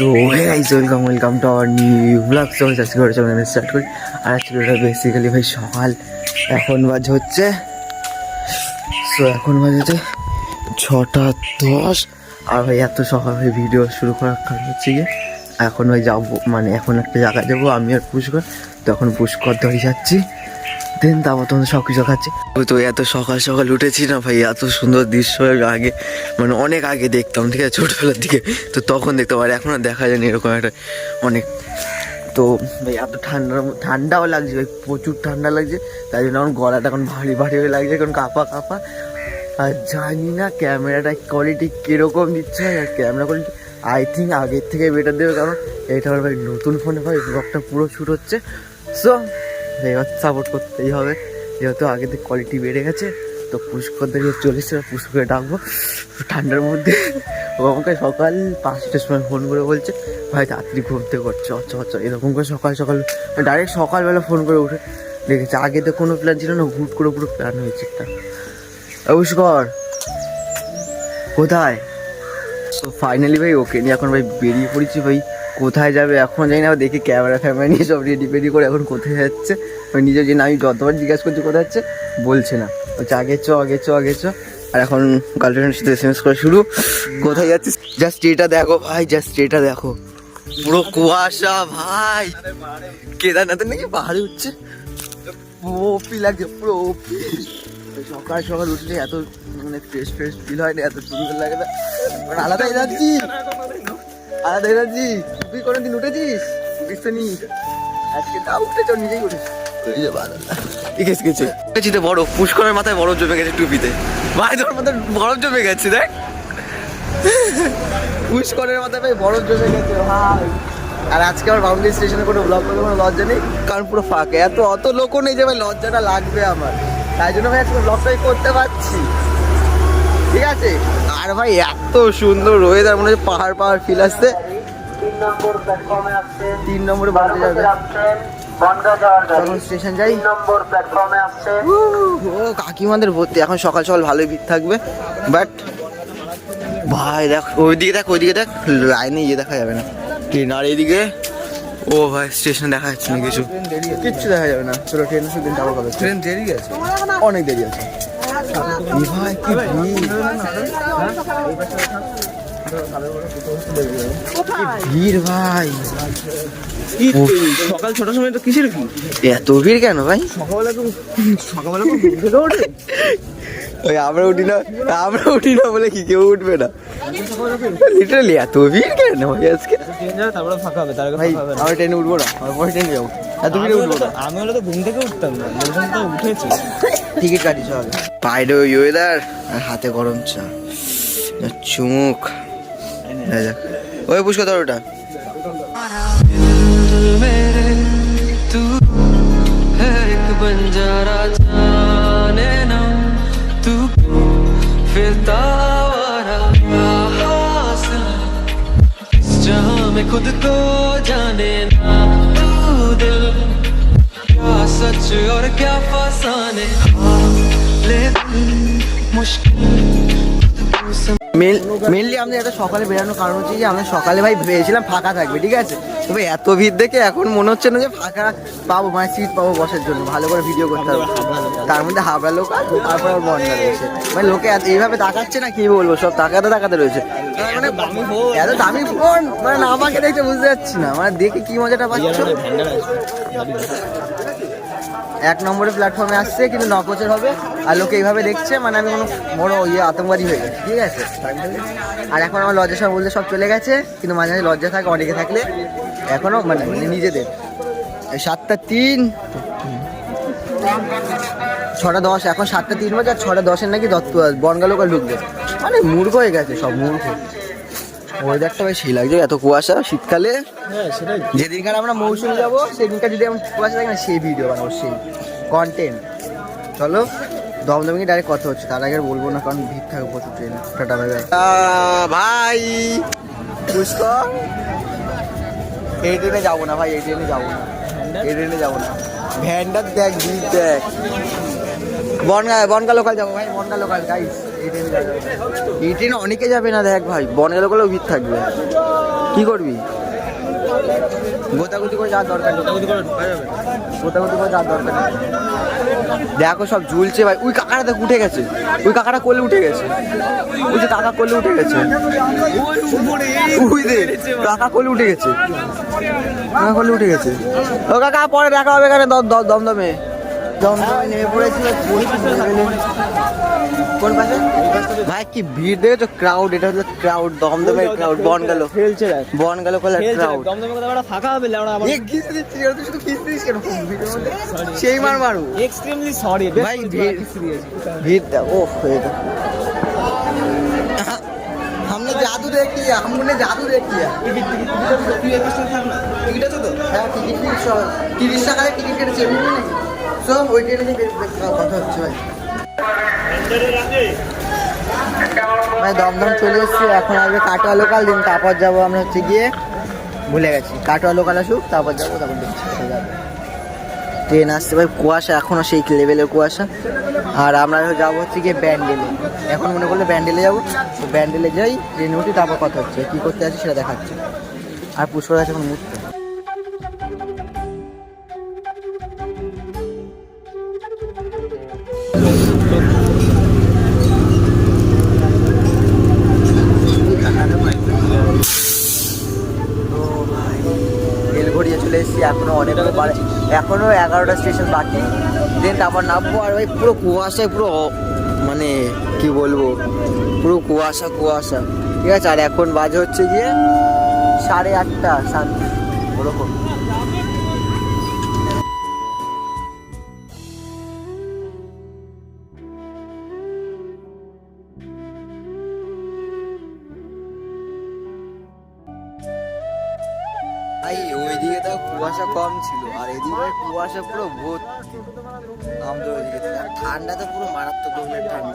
So hey guys welcome welcome to our new blog so আজকে করে চলে start করি। আর আজকে ওটা বেসিক্যালি ভাই সকাল। এখন বাজে হচ্ছে সো এখন বাজে হচ্ছে ছটা দশ। আর ভাই এত সকাল ভাই ভিডিও শুরু করার কারণ হচ্ছে গিয়ে, এখন ভাই যাব মানে এখন একটা জায়গায় যাব, আমি আর পুষ্কর। তখন পুষ্কর ধরে যাচ্ছি দেন তারপর তোমাদের সব কিছু খাচ্ছি। তো এত সকাল সকাল উঠেছি না ভাই, এত সুন্দর দৃশ্য আগে মানে অনেক আগে দেখতাম, ঠিক আছে, ছোটোবেলার দিকে। তো তখন দেখতাম, আর এখনও দেখা যায়নি এরকম একটা অনেক। তো ভাই, এত ঠান্ডা, ঠান্ডাও লাগছে ভাই, প্রচুর ঠান্ডা লাগছে। তাই জন্য আমার গলাটা এখন ভারী ভারী হয়ে লাগছে, এখন কাঁপা কাঁপা। আর জানি না ক্যামেরাটা কোয়ালিটি কীরকম দিচ্ছে, আর ক্যামেরা কোয়ালিটি আই থিঙ্ক আগের থেকে বেটার দেবে, কারণ এটা আমার ভাই নতুন ফোনে ভাই ব্লগটা পুরো শ্যুট হচ্ছে। সো এবার সাপোর্ট করতেই হবে। যেহেতু আগে থেকে কোয়ালিটি বেড়ে গেছে, তো পুষ্করদের চলে এসছে পুষ্করে ডাকবো। ঠান্ডার মধ্যে ও আমাকে সকাল পাঁচটার সময় ফোন করে বলছে, ভাই, তাড়াতাড়ি ঘুরতে করছে আচ্ছা আচ্ছা এরকম করে সকাল সকাল ডাইরেক্ট সকালবেলা ফোন করে উঠে দেখেছে। আগে তো কোনো প্ল্যান ছিল না, হুট করে পুরো প্ল্যান হয়েছে একটা। পুষ্কর, কোথায়? তো ফাইনালি ভাই, ওকে নিয়ে এখন ভাই বেরিয়ে পড়েছি ভাই। কোথায় যাবে এখন জানি না দেখি ক্যামেরা ফ্যামেরা নিয়ে সব রেডি ফেডি করে এখন কোথায় যাচ্ছে। ওই নিজে যে আমি যতবার জিজ্ঞাসা করছি কোথায় যাচ্ছে, বলছে না। বলছে, আগে চ আগে চ আগে চ। আর এখন গার্লফ্রেন্ডের সাথে এস এম এস করা শুরু। কোথায় যাচ্ছিস? জাস্ট এটা দেখো ভাই জাস্ট এটা দেখো। পুরো কুয়াশা ভাই। কেদারনাথের নাকি পাহাড়ে উঠছে। ওপি লাগছে, পুরো ওপি সকাল সকাল উঠলে এত মানে ফ্রেশ ফ্রেশ ফিল হয় না, এত সুন্দর লাগে না। মানে আলাদা কোনোদিন উঠেছিস? উঠিস তো নি। আজকে তা উঠেছ নিজেই পুষ্করের মাথায় বরফ জমে গেছে টুপিতে। ভাই তোর মাথায় বরফ জমে গেছে দেখ। পুষ্করের মাথায় ভাই বরফ জমে গেছে ভাই। আর আজকে আমার বাউন্ডারি স্টেশনে কোনো ব্লগ করতে কোনো লজ্জা নেই কারণ পুরো ফাঁকে। এত অত লোকও নেই যে ভাই লজ্জাটা লাগবে আমার। তাই জন্য ভাই আজকে ব্লগটাই করতে পারছি। ঠিক আছে? আর ভাই এত সুন্দর ওয়েদার মনে হচ্ছে পাহাড় পাহাড় ফিল আসছে। তিন নম্বর বাড়তে যাবে। তখন স্টেশন যাই। ও কাকিমাদের ভর্তি। এখন সকাল সকাল ভালোই ভিড় থাকবে। বাট ভাই দেখ ওইদিকে দেখ ওইদিকে দেখ। লাইনে ইয়ে দেখা যাবে না। ট্রেন আর এইদিকে ও ভাই স্টেশন দেখা যাচ্ছে না কিছু। কিচ্ছু দেখা যাবে না। চলো ট্রেন যাব কবে? ট্রেন দেরি গেছে অনেক দেরি আছে। ভাই? কি ভিড় ভাই? সকাল ছটার সময় তো কিসের ভিড়? এত ভিড় কেন ভাই? সকালবেলা তো সকালবেলা ওই আমরা উঠি না আমরা উঠি না বলে কি কেউ উঠবে না লিটারালি এত ভিড় কেন ভাই আজকে ট্রেন যাবে তারপরে ফাঁকা হবে তার আগে ভাই ফাঁকা হবে না আমরা ট্রেনে উঠবো না আমরা পরে ট্রেনে যাবো এত ভিড়ে উঠবো না আমি হলে তো ঘুম থেকে উঠতাম না লোকজন তো উঠেছে টিকিট কাটিস হবে বাইরে ওই ওয়েদার আর হাতে গরম চা যা চুমুক দেখা যাক ওই পুষ্কর ধর ওটা तू है एक बंजारा फिरता आवारा क्या हासिल इस जहां में खुद को जाने ना तू दिल क्या सच और क्या फसाने हाँ, लेकिन मुश्किल মেনলি আমাদের এত সকালে বেরানোর কারণ হচ্ছে যে আমরা সকালে ভাই ভেবেছিলাম ফাঁকা থাকবে ঠিক আছে তবে এত ভিড় দেখে এখন মনে হচ্ছে না যে ফাঁকা পাবো মানে সিট পাবো বসার জন্য ভালো করে ভিডিও করতে হবে তার মধ্যে হাবড়া লোক আর তারপর বন্যা রয়েছে। মানে লোকে এইভাবে তাকাচ্ছে না কি বলব সব তাকাতে তাকাতে রয়েছে। মানে এত দামি ফোন মানে না আমাকে দেখে বুঝতে পারছি না। মানে দেখে কি মজাটা পাচ্ছ? এক নম্বরে প্ল্যাটফর্মে আসছে কিন্তু নকচের হবে। আর লোকে এইভাবে দেখছে মানে আমি কোনো বড় ইয়ে আতঙ্কবাদী হয়ে গেছে। ঠিক আছে? আর এখন আমার লজ্জা সব বলতে সব চলে গেছে কিন্তু মাঝে মাঝে লজ্জা থাকে অনেকে থাকলে। এখনও মানে নিজেদের। সাতটা তিন। ছটা দশ এখন সাতটা তিন বাজে আর ছটা দশের নাকি দত্ত বনগা লোকাল ঢুকবে। মানে মূর্খ হয়ে গেছে সব মূর্খ। ওয়েদারটা বেশ সেই লাগছে এত কুয়াশা শীতকালে। হ্যাঁ যেদিনকার আমরা মৌসুমে যাব সেদিনকার যদি আমরা কুয়াশা থাকে না সেই ভিডিও বানাবো সেই কন্টেন্ট চলো দমদমে ডাইরেক্ট কথা হচ্ছে তার আগে আর বলব না কারণ ভিড় থাকে প্রচুর ট্রেন টাটা বাই বাই ভাই পুষ্কর? এই ট্রেনে যাব না ভাই এই ট্রেনে যাব না। এই ট্রেনে যাব না। ভ্যানটার দেখ ভিড় দেখ। বনগা বনগা লোকাল যাব ভাই বনগা লোকাল গাইস এই ট্রেনে অনেকে যাবে না দেখ ভাই বনগা লোকালেও ভিড় থাকবে। কি করবি? গোতাগুতি করে যাওয়ার দরকার গোটাগুটি করে ঢোকা যাবে। গোতাগুতি করে যাওয়ার দরকার নেই। দেখো সব ঝুলছে ভাই। ওই কাকাটা দেখ উঠে গেছে। ওই কাকাটা করলে উঠে গেছে। ওই যে কাকা করলে উঠে গেছে। ওই দে কাকা করলে উঠে গেছে। কাকা করলে উঠে গেছে। ও কাকা পরে দেখা হবে এখানে দম- দমদমে। দমদমে নেমে পড়েছিল কোন পাশে ভাই কি ভিড় দেখেছো ক্রাউড এটা হচ্ছে ক্রাউড দমদমের ক্রাউড বন গেল খেলছে দেখ বন গেল কলার খেলছে দেখ ক্রাউড দমদমে কথা ওরা ফাঁকা হবে লেওড়া আবার এ ঘিস দিচ্ছি ওরা তো শুধু ঘিস দিস কেন ভিডিওর মধ্যে সেই মার মারু এক্সট্রিমলি সরি ভাই ভিড় ভিড় दा ओह এটা हमने जादू देख लिया हमने जादू देख लिया টিকিট আছে তো হ্যাঁ টিকিট তিরিশ টাকায় টিকিট কেটেছে এমনি নাকি সব ওই ট্রেনে কথা হচ্ছে, ভাই। ভাই, দমদম চলে এসেছি। এখন আসবে কাটোয়া লোকাল দিন, তারপর যাব আমরা হচ্ছে গিয়ে ভুলে গেছি। কাটোয়া লোকাল আসুক, তারপর যাব, তারপর দেখছি ট্রেন আসছে, ভাই, কুয়াশা এখনও সেই লেভেলের কুয়াশা। আর আমরা যাব হচ্ছে গিয়ে ব্যান্ডেলে। এখন মনে করলে ব্যান্ডেলে যাব। তো ব্যান্ডেলে যাই, ট্রেনে উঠি, তারপর কথা হচ্ছে। কী করতে আছে সেটা দেখাচ্ছে। আর পুষ্কর আছে এখন মুহূর্তে বাড়ে এখনও এগারোটা স্টেশন বাকি। দেন তারপর নামবো আর ভাই পুরো কুয়াশায় পুরো মানে কি বলব? পুরো কুয়াশা কুয়াশা। ঠিক আছে? আর এখন বাজে হচ্ছে গিয়ে সাড়ে আটটা, সাত ওরকম। কুয়াশা কম ছিল, আর এদিকে কুয়াশা পুরো ভর্তি। আমাদের ওইদিকে ঠান্ডা তো পুরো মারাত্মক ধরনের ঠান্ডা।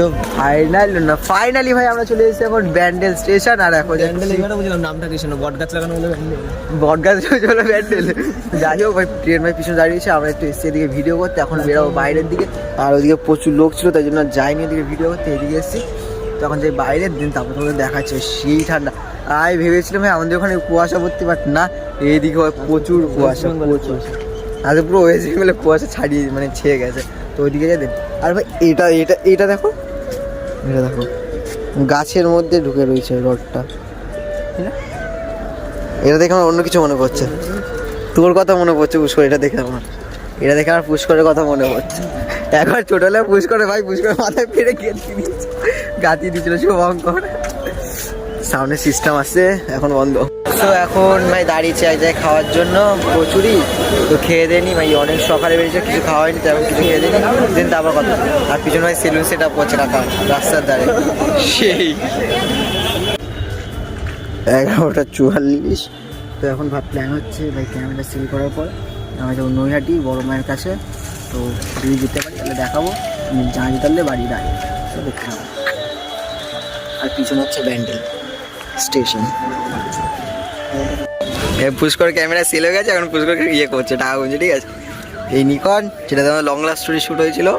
তো ফাইনাল না ফাইনালি ভাই আমরা চলে এসেছি এখন ব্যান্ডেল স্টেশন আর এখন ব্যান্ডেল এবারে বুঝলাম নামটা কি শোনো বট গাছ লাগানো ব্যান্ডেল বটগাছ চলো ব্যান্ডেল যাই হোক ভাই ট্রেন ভাই পিছনে দাঁড়িয়েছে আমরা একটু এসে এদিকে ভিডিও করতে এখন বেরোবো বাইরের দিকে। আর ওদিকে প্রচুর লোক ছিল তাই জন্য যাইনি ওদিকে ভিডিও করতে এদিকে এসেছি। তখন যে বাইরের দিন তারপর তোমাদের দেখাচ্ছে সেই ঠান্ডা। আমি ভেবেছিলাম ভাই আমাদের ওখানে কুয়াশা পড়তে পারত না এইদিকে হয় প্রচুর কুয়াশা প্রচুর। আজকে পুরো ওয়েস্ট বেঙ্গলে কুয়াশা ছাড়িয়ে মানে ছেয়ে গেছে। তো ওইদিকে যাই দেন আর ভাই এটা এটা এটা দেখো এটা দেখো, গাছের মধ্যে ঢুকে রয়েছে রডটা। এটা দেখে আমার অন্য কিছু মনে পড়ছে। তোর কথা মনে পড়ছে পুষ্কর, এটা দেখে আমার। এটা দেখে আমার পুষ্করের কথা মনে পড়ছে। একবার ছোটবেলা পুষ্করে ভাই পুষ্করের মাথায় ফিরে গিয়ে গাতি দিয়েছিল শুভঙ্কর। সামনে সিস্টেম আছে এখন বন্ধ। তো এখন ভাই দাঁড়িয়েছে এক জায়গায় খাওয়ার জন্য কচুরি। তো খেয়ে দেনি ভাই অনেক সকালে বেরিয়েছে কিছু খাওয়া হয়নি তেমন কিছু খেয়ে দেনি দেন তারপর কথা আর পিছনে ভাই সেলুন সেট আপ করছে কাকা রাস্তার ধারে। সেই। এগারোটা চুয়াল্লিশ। তো এখন ভাব প্ল্যান হচ্ছে ভাই ক্যামেরা সেল করার পর। আমরা যাব নৈহাটি বড় মায়ের কাছে। তো যদি যেতে পারি তাহলে দেখাবো। যা যেতে পারলে বাড়ি দাঁড়িয়ে তো দেখতে আর পিছনে হচ্ছে Bandel station. Pushkar camera sale হয়ে গেছে, এখন পুষ্কর ইয়ে করছে, টাকা গুনছে ঠিক আছে? এই নিকন, যেটা তোমার লং লাস্ট স্টোরি শ্যুট হয়েছিল,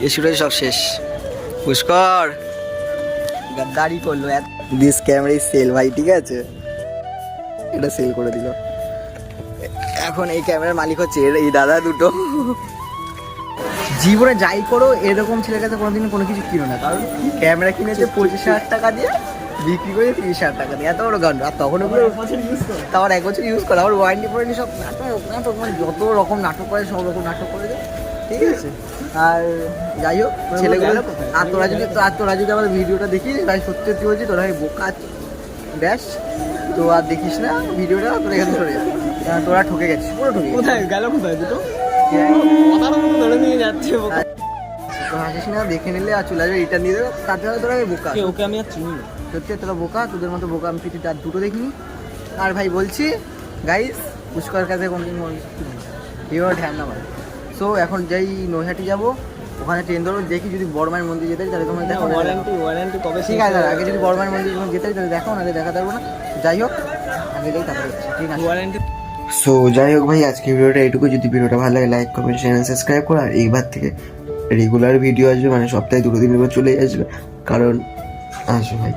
এই শ্যুট হয়েছে সব শেষ। পুষ্কর গাদ্দারি করল দিস ক্যামেরা সেল ভাই, ঠিক আছে? এটা সেল করে দিল। এখন এই ক্যামেরার মালিক হচ্ছে এর- এই দাদা দুটো। জীবনে যাই করো, এরকম ছেলের কাছে কোনোদিন কোনো কিছু কিনো না, কারণ ক্যামেরা কিনেছে পঁচিশ হাজার টাকা দিয়ে। বিক্রি করে তিরিশ হাজার টাকা দিয়ে। এত বড় গান। আর তখন ওগুলো তারপর এক বছর ইউজ করা। আবার ওয়ারেন্টি ফোয়ারেন্টি সব নাটক নাটক মানে যত রকম নাটক করে সব রকম নাটক করে দেয়। ঠিক আছে? আর যাই হোক ছেলেগুলো আর তোরা যদি আর তোরা যদি আমার ভিডিওটা দেখিস ভাই সত্যি সত্যি বলছি তোরা বোকা ব্যাস। তো আর দেখিস না ভিডিওটা তোরা এখানে সরে যা। কারণ তোরা ঠকে গেছিস। পুরো ঠকে কোথায়? গেল কোথায় দুটো? ধরে নিয়ে যাচ্ছে ও। তো হাসিস না দেখে নিলে আর চলে আসবে রিটার্ন দিয়ে দেবে। তাতে তোরা বোকা ওকে আমি আর চিনি না। সত্যি তোরা বোকা তোদের মতো বোকা আমি পৃথিবীতে আর দুটো দেখিনি। আর ভাই বলছি গাইস পুষ্কর কাছে কোনদিন এবার ধ্যান না ভাই সো এখন যাই নৈহাটি যাব ওখানে ট্রেন ধরো দেখি যদি বড় মায়ের মন্দির যেতে তাহলে তোমার দেখো নাহলে ওয়ারেন্টি ওয়ারেন্টি কবে ঠিক আছে আগে যদি বড় মায়ের মন্দির যখন যেতে তাহলে দেখো নাহলে দেখা যাব না। যাই হোক আগে যাই তারপরে ঠিক আছে। ওয়ারেন্টি সো যাই হোক ভাই আজকে ভিডিওটা এইটুকু। যদি ভিডিওটা ভালো লাগে লাইক কমেন্ট চ্যানেল সাবস্ক্রাইব করো। আর এইবার থেকে রেগুলার ভিডিও আসবে মানে সপ্তাহে দুটো দিন পর চলে আসবে। কারণ আসবে ভাই।